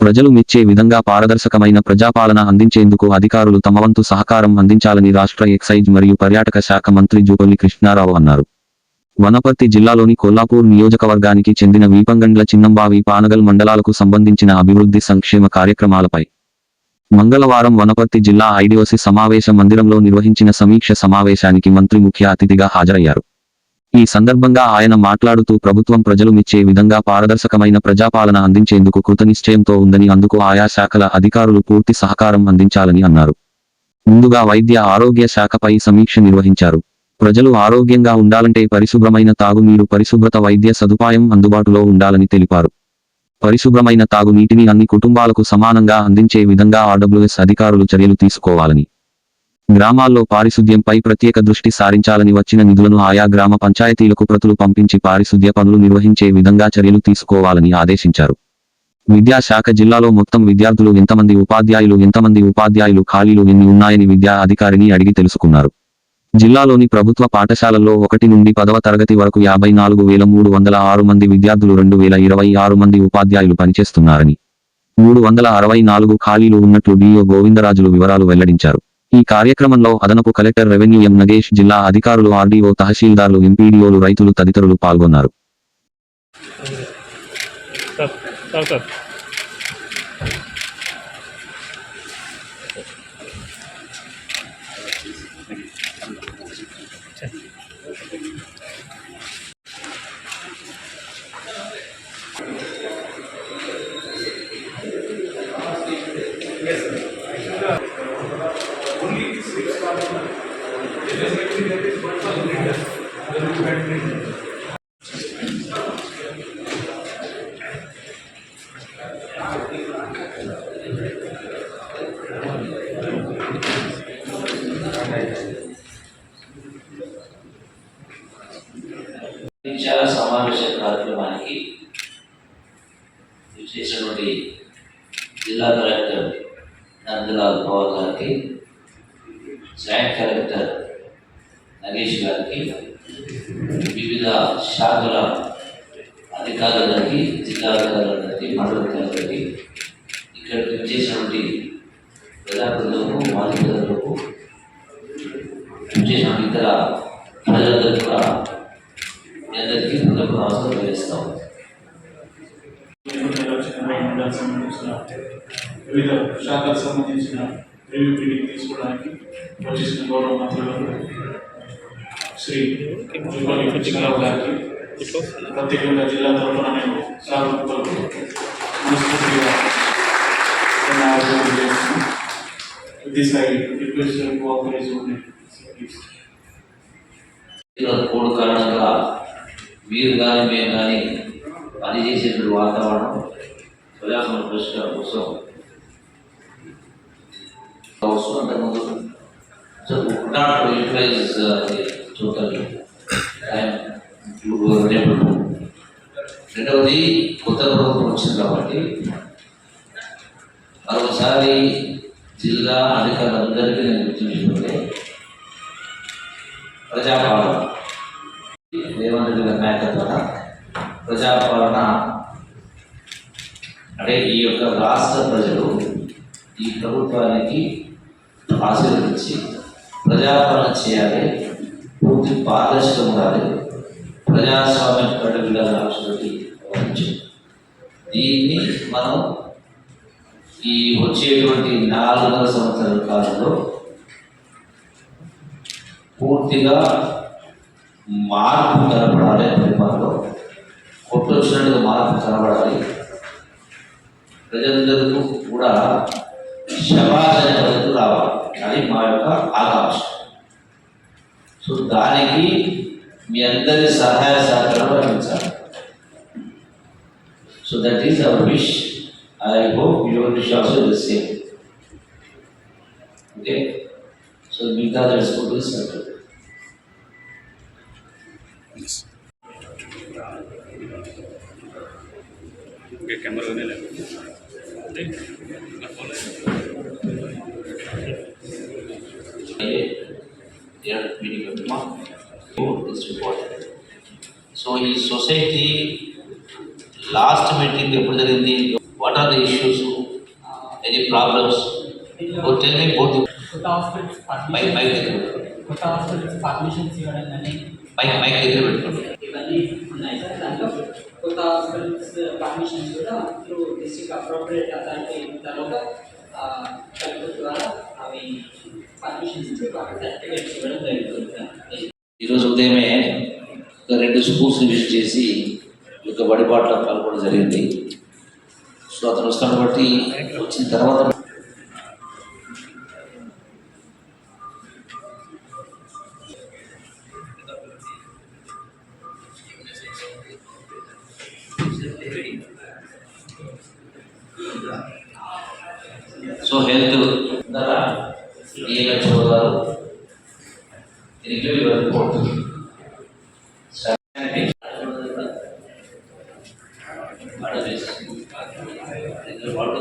ప్రజలు మెచ్చే విధంగా పారదర్శకమైన ప్రజాపాలన అందించేందుకు అధికారులు తమవంతు సహకారం అందించాలని రాష్ట్ర ఎక్సైజ్ మరియు పర్యాటక శాఖ మంత్రి జూపల్లి కృష్ణారావు అన్నారు. వనపర్తి జిల్లాలోని కొల్లాపూర్ నియోజకవర్గానికి చెందిన వీపంగండ్ల చిన్నంబావి పానగల్ మండలాలకు సంబంధించిన అభివృద్ధి సంక్షేమ కార్యక్రమాలపై మంగళవారం వనపర్తి జిల్లా ఐడిఓసి సమావేశ మందిరంలో నిర్వహించిన సమీక్ష సమావేశానికి మంత్రి ముఖ్య అతిథిగా హాజరయ్యారు. ఈ సందర్భంగా ఆయన మాట్లాడుతూ ప్రభుత్వం ప్రజలు మెచ్చే విధంగా పారదర్శకమైన ప్రజాపాలన అందించేందుకు కృతనిశ్చయంతో ఉందని అందుకు ఆయా శాఖల అధికారులు పూర్తి సహకారం అందించాలని అన్నారు. ముందుగా వైద్య ఆరోగ్య శాఖపై సమీక్ష నిర్వహించారు. ప్రజలు ఆరోగ్యంగా ఉండాలంటే పరిశుభ్రమైన తాగునీరు పరిశుభ్రత వైద్య సదుపాయం అందుబాటులో ఉండాలని తెలిపారు. పరిశుభ్రమైన తాగునీటిని అన్ని కుటుంబాలకు సమానంగా అందించే విధంగా ఆర్డబ్ల్యూఎస్ అధికారులు చర్యలు తీసుకోవాలని గ్రామాల్లో పారిశుద్ధ్యంపై ప్రత్యేక దృష్టి సారించాలని వచ్చిన నిధులను ఆయా గ్రామ పంచాయతీలకు ప్రతులు పంపించి పారిశుద్ధ్య పనులు నిర్వహించే విధంగా చర్యలు తీసుకోవాలని ఆదేశించారు. విద్యాశాఖ జిల్లాలో మొత్తం విద్యార్థులు ఎంతమంది ఉపాధ్యాయులు ఎంతమంది ఉపాధ్యాయులు ఖాళీలు ఎన్ని ఉన్నాయని విద్యా అధికారిని అడిగి తెలుసుకున్నారు. జిల్లాలోని ప్రభుత్వ పాఠశాలల్లో ఒకటి నుండి పదవ తరగతి వరకు యాభై నాలుగు వేల మూడు వందల ఆరు మంది విద్యార్థులు రెండు వేల ఇరవై ఆరు మంది ఉపాధ్యాయులు పనిచేస్తున్నారని మూడు వందల అరవై నాలుగు ఖాళీలు ఉన్నట్లు డిఓ గోవిందరాజులు వివరాలు వెల్లడించారు. ఈ కార్యక్రమంలో అదనపు కలెక్టర్ రెవెన్యూ ఎం. నగేష్ జిల్లా అధికారులు ఆర్డీఓ తహసీల్దార్లు ఎంపీడీఓలు రైతులు తదితరులు పాల్గొన్నారు. సార్ సార్ సార్ చాలా సమావేశ కార్యక్రమానికి చేసినటువంటి జిల్లా కలెక్టర్ నందలాల్ పవార్ గారికి జాయింట్ కలెక్టర్ నరేష్ గారికి వివిధ శాఖల అధికారులకి జిల్లా అధికారులకి మండల అధికారులకి ఇక్కడ చేసినటువంటి ప్రజాప్రతినిధులకు మాలికలకు చేసిన ఇతర ప్రజలందరికీ కూడా మీ అందరికీ ప్రజలకు నమస్కారం తెలియజేస్తాం వివిధ శాఖలకు సంబంధించిన రివ్యూ మీటింగ్ తీసుకోవడానికి వచ్చేసిన గౌరవ మంత్రులకు శ్రీ జువ్వాలి కృష్ణరావు గారికి ప్రత్యేకంగా జిల్లా తరఫున నేను సాగుతులకు మనస్ఫూర్తిగా ధన్యవాదాలు తెలియజేస్తున్నాను. With this, I request you to authorize your name. Please. ఈరోజు కోడ్ కారణంగా మీరు కానీ మేము కానీ పనిచేసేటువంటి వాతావరణం ప్రజాస్వామ్య పరిష్కారం కోసం కావచ్చు అంతకుముందు so not utilise total time రెండవది కొత్త ప్రభుత్వం వచ్చింది కాబట్టి మరొకసారి జిల్లా అధికారులందరికీ నేను గుర్తుంచుకుంటే ప్రజాపాలన రేవంత్ రెడ్డి గారి నాయకత్వాన ప్రజాపాలన అంటే ఈ యొక్క రాష్ట్ర ప్రజలు ఈ ప్రభుత్వానికి ఆశీర్వదించి ప్రజాపాలన చేయాలి పూర్తి పారదర్శకం ఉండాలి. ప్రజాస్వామ్యం పట్ల విధాన దీన్ని మనం ఈ వచ్చేటువంటి నాలుగు సంవత్సరాల కాలంలో పూర్తిగా మార్పు కనపడాలి పరిపాలనలో. కొట్టొచ్చినట్టుగా మార్పు కనపడాలి. ప్రజలందరికీ కూడా శబాష్ అనే రావాలి. అది మా యొక్క ఆకాంక్ష. సో దానికి మీ అందరి సహాయ సహకారం అందించాలి so that is our wish I hope your wish also the same okay so మిగతా తెలుసుకుంటూ సెంటర్ ఓకే కెమెరా లేదు meeting of month. This report. So ఈ సొసైటీ లాస్ట్ మీటింగ్ ఎప్పుడు జరిగింది what are the issues any problems tell me both కొత్త hospitals mic mic permission దగ్గర కొత్త hospitals permissions ఇవ్వడం కానీ మైక్ మైక్ దగ్గర పెట్టుకోండి ఇవన్నీ ఉన్నాయి సార్ దాంట్లో కొత్త హాస్పిటల్స్ పర్మిషన్స్ కూడా త్రూ డిస్ట్రిక్ట్ అప్రోప్రియేట్ అథారిటీ తర్వాత ద్వారా అవి ఇచ్చి ఇవ్వడం జరుగుతుంది. ఈరోజు ఉదయమే ఒక రెండు స్కూల్స్ విజిట్ చేసి ఒక యొక్క బడిపాట్లో పాల్గొనడం జరిగింది. సో అతను వస్తాను బట్టి వచ్చిన తర్వాత హెల్త్ ఈఎన్ఎచ్ఓ గారు దీనికి వెళ్ళిపోతుంది అడవేసి వాళ్ళు